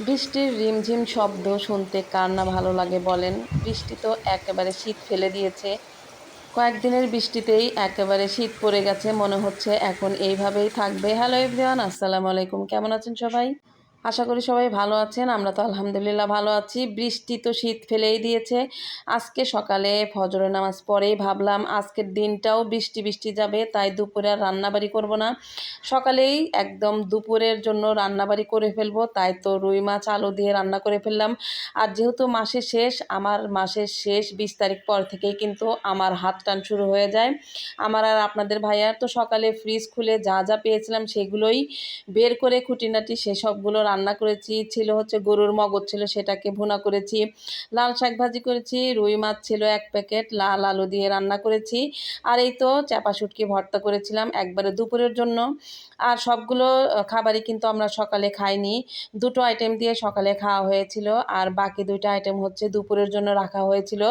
বৃষ্টির রিমঝিম শব্দ শুনতে কার না ভালো লাগে বলেন। বৃষ্টি তো একেবারে শীত ফেলে দিয়েছে। কয়েকদিনের বৃষ্টিতেই একেবারে শীত পড়ে গেছে মনে হচ্ছে। এখন এইভাবেই থাকবে। হ্যালো এভরিওয়ান, আসসালামু আলাইকুম। কেমন আছেন সবাই? আশা করি সবাই ভালো আছেন। আমরা তো আলহামদুলিল্লাহ ভালো আছি। বৃষ্টি তো শীত ফেলেই দিয়েছে। আজকে সকালে ফজরের নামাজ পরেই ভাবলাম আজকের দিনটাও বৃষ্টি বৃষ্টি যাবে, তাই দুপুরে আর রান্নাবাড়ি করব না। সকালেই একদম দুপুরের জন্য রান্নাবাড়ি করে ফেলব, তাই তো রুই মাছ, আলু দিয়ে রান্না করে ফেললাম। আর যেহেতু মাসের শেষ, আমার মাসের শেষ বিশ তারিখ পর থেকেই কিন্তু আমার হাত টান শুরু হয়ে যায়। আমার আর আপনাদের ভাইয়ার তো সকালে ফ্রিজ খুলে যা যা পেয়েছিলাম সেগুলোই বের করে খুঁটিনাটি সেসবগুলো রান্না করেছি, ছিল হচ্ছে গরুর মগজ ছিল সেটাকে ভুনা করেছি, লাল শাক ভাজি করেছি, রুই মাছ ছিল এক প্যাকেট, লাল আলু দিয়ে রান্না করেছি, আর এই তো চাপা শুটকি ভর্তা করেছিলাম একবারে দুপুরের জন্য। আর সবগুলো খাবারই কিন্তু আমরা সকালে খাইনি, দুটো আইটেম দিয়ে সকালে খাওয়া হয়েছিল, আর বাকি দুইটা আইটেম হচ্ছে দুপুরের জন্য রাখা হয়েছিল।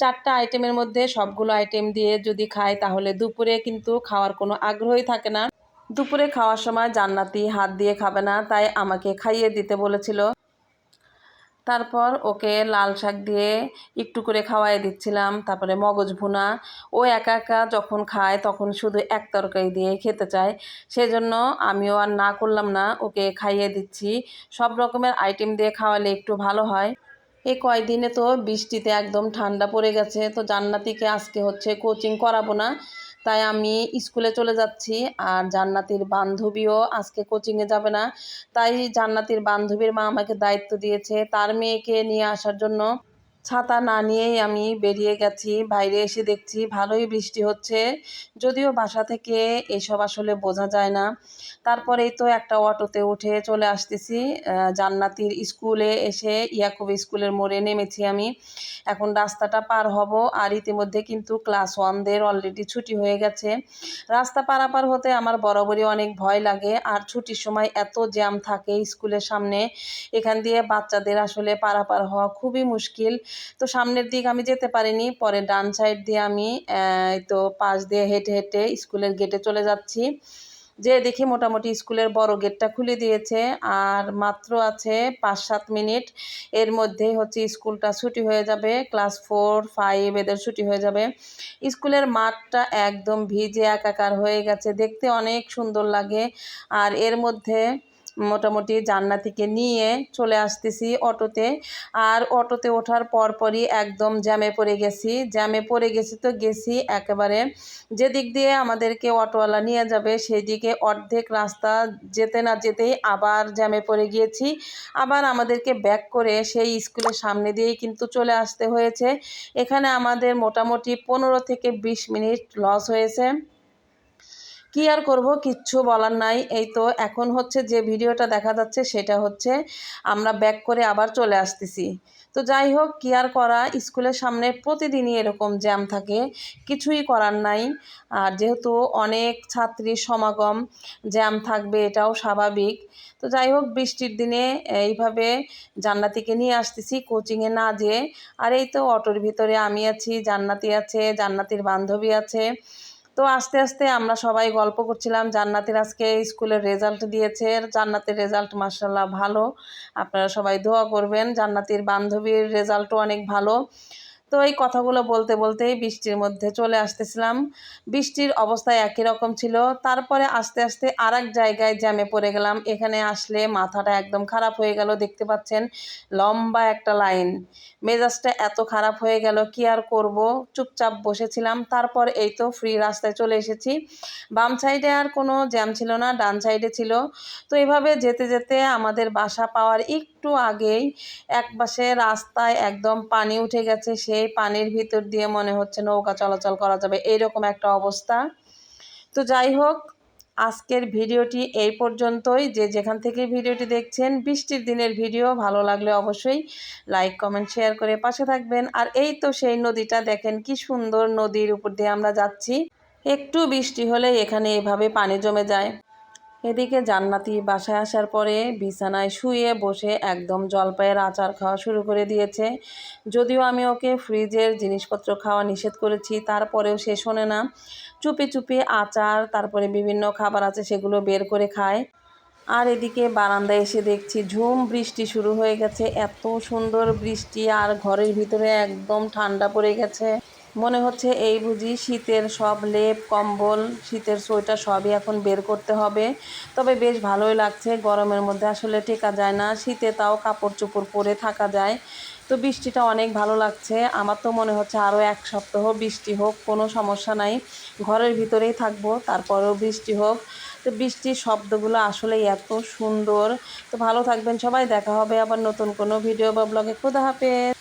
চারটা আইটেমের মধ্যে সবগুলো আইটেম দিয়ে যদি খাই তাহলে দুপুরে কিন্তু খাওয়ার কোনো আগ্রহই থাকে না। দুপুরে খাওয়ার সময় জান্নাতি হাত দিয়ে খাবে না, তাই আমাকে খাইয়ে দিতে বলেছিল। তারপর ওকে লাল শাক দিয়ে একটু করে খাওয়াই দিচ্ছিলাম, তারপরে মগজ ভুনা। ও একা একা যখন খায়, তখন শুধু এক তরকারি দিয়ে খেতে চায়। সেজন্য আমিও আর না করলাম না, ওকে খাইয়ে দিচ্ছি। সব রকমের আইটেম দিয়ে খাওয়ালে একটু ভালো হয়। এই কয়দিনে তো বৃষ্টিতে একদম ঠান্ডা পড়ে গেছে, তো জান্নাতিকে আজকে হচ্ছে কোচিং করাবো না। তাই আমি স্কুলে চলে যাচ্ছি আর জান্নাতির বান্ধবীও আজকে কোচিংয়ে যাবে না। তাই জান্নাতির বান্ধবীর মা আমাকে দায়িত্ব দিয়েছে। তার মেয়েকে নিয়ে আসার জন্য ছাতা না নিয়েই আমি বেরিয়ে গেছি, বাইরে এসে দেখছি ভালোই বৃষ্টি হচ্ছে। যদিও বাসা থেকে এসব আসলে বোঝা যায় না। তারপরেই তো একটা অটোতে উঠে চলে আসতেছি। জান্নাতির স্কুলে এসে ইয়াকুব স্কুলের মোড়ে নেমেছি আমি। এখন রাস্তাটা পার হব আর ইতিমধ্যে কিন্তু ক্লাস ওয়ানদের অলরেডি ছুটি হয়ে গেছে। রাস্তা পারাপার হতে আমার বরাবরই অনেক ভয় লাগে আর ছুটির সময় এত জ্যাম থাকে স্কুলের সামনে। এখান দিয়ে বাচ্চাদের আসলে পারাপার হওয়া খুবই মুশকিল। তো সামনের দিক আমি যেতে পারিনি, পরে ডান সাইড দিয়ে আমি তো পাশ দিয়ে হেঁটে হেঁটে স্কুলের গেটে চলে যাচ্ছি। যে দেখি মোটামুটি স্কুলের বড় গেটটা খুলে দিয়েছে, আর মাত্র আছে পাঁচ সাত মিনিট। এর মধ্যেই হচ্ছে স্কুলটা ছুটি হয়ে যাবে, ক্লাস ফোর, ফাইভ এদের ছুটি হয়ে যাবে। স্কুলের মাঠটা একদম ভিজে, একাকার হয়ে গেছে, দেখতে অনেক সুন্দর লাগে। আর এর মধ্যে মোটামুটি জান্নাতিকে নিয়ে চলে আসতেছি অটোতে। আর অটোতে ওঠার পরপরই একদম জ্যামে পড়ে গেছি। জ্যামে পড়ে গেছি তো গেছি একেবারে যে দিক দিয়ে আমাদেরকে অটোওয়ালা নিয়ে যাবে সেই দিকে অর্ধেক রাস্তা যেতে না যেতেই আবার জ্যামে পড়ে গিয়েছি। আবার আমাদেরকে ব্যাক করে সেই স্কুলের সামনে দিয়েই কিন্তু চলে আসতে হয়েছে। এখানে আমাদের মোটামুটি পনেরো থেকে বিশ মিনিট লস হয়েছে। কি আর করব? কিচ্ছু বলার নাই। এই তো এখন হচ্ছে যে ভিডিওটা দেখা যাচ্ছে সেটা হচ্ছে আমরা ব্যাক করে আবার চলে আসতেছি। তো যাই হোক, কি আর করা? স্কুলের সামনে প্রতিদিনই এরকম জ্যাম থাকে। কিছুই করার নাই। আর যেহেতু অনেক ছাত্রীর সমাগম জ্যাম থাকবে এটাও স্বাভাবিক। তো যাই হোক, বৃষ্টির দিনে এইভাবে জান্নাতিকে নিয়ে আসতেছি কোচিংয়ে না যেয়ে। আর এই তো অটোর ভিতরে আমি আছি, জান্নাতি আছে, জান্নাতির বান্ধবী আছে। তো আস্তে আস্তে আমরা সবাই গল্প করছিলাম, জান্নাতের আজকে স্কুলের রেজাল্ট দিয়েছে, জান্নাতের রেজাল্ট মার্শাল্লাহ ভালো। আপনারা সবাই দোয়া করবেন, জান্নাতির বান্ধবীর রেজাল্টও অনেক ভালো। তো এই কথাগুলো বলতে বলতেই বৃষ্টির মধ্যে চলে আসতেছিলাম। বৃষ্টির অবস্থা একই রকম ছিল। তারপরে আস্তে আস্তে আর জায়গায় জ্যামে পড়ে গেলাম। এখানে আসলে মাথাটা একদম খারাপ হয়ে গেল, দেখতে পাচ্ছেন? লম্বা একটা লাইন। মেজাজটা এত খারাপ হয়ে গেল, কি আর করব? চুপচাপ বসেছিলাম। তারপর এই তো ফ্রি রাস্তায় চলে এসেছি। বাম সাইডে আর কোনো জ্যাম ছিল না, ডান সাইডে ছিল। তো এভাবে যেতে যেতে আমাদের বাসা পাওয়ার একটু আগেই এক পাশে রাস্তায় একদম পানি উঠে গেছে, সেই পানির ভিতর দিয়ে মনে হচ্ছে নৌকা চলাচল করা যাবে, এইরকম একটা অবস্থা। তো যাই হোক, আজকের ভিডিওটি এই পর্যন্তই। যে যেখান থেকে ভিডিওটি দেখছেন, বৃষ্টির দিনের ভিডিও ভালো লাগলে অবশ্যই লাইক, কমেন্ট, শেয়ার করে পাশে থাকবেন। আর এই তো সেই নদীটা, দেখেন কি সুন্দর নদীর উপর দিয়ে আমরা যাচ্ছি। একটু বৃষ্টি হলে এখানে এভাবে পানি জমে যায়। এদিকে জান্নাতি বাসায় আসার পরে বিছানায় শুয়ে বসে একদম জলপাইয়ের আচার খাওয়া শুরু করে দিয়েছে। যদিও আমি ওকে ফ্রিজের জিনিসপত্র খাওয়া নিষেধ করেছি, তারপরেও সে শোনে না। চুপি চুপি আচার, তারপরে বিভিন্ন খাবার আছে সেগুলো বের করে খায়। আর এদিকে বারান্দায় এসে দেখছি ঝুম বৃষ্টি শুরু হয়ে গেছে। এত সুন্দর বৃষ্টি, আর ঘরের ভিতরে একদম ঠান্ডা পড়ে গেছে। মনে হচ্ছে এই বুঝি শীতের সব লেপ, কম্বল, শীতের সোয়েটার সবই এখন বের করতে হবে। তবে বেশ ভালোই লাগছে গরমের মধ্যে, আসলে টেকা যায় না। শীতে তাও কাপড় চোপড় পরে থাকা যায়। তো বৃষ্টিটা অনেক ভালো লাগছে। আমার তো মনে হচ্ছে আরও এক সপ্তাহ বৃষ্টি হোক, কোনো সমস্যা নাই। ঘরের ভিতরেই থাকব, তারপরেও বৃষ্টি হোক। তো বৃষ্টির শব্দগুলো আসলেই এত সুন্দর। তো ভালো থাকবেন সবাই, দেখা হবে আবার নতুন কোনো ভিডিও বা ব্লগে। খোদা হাফেজ!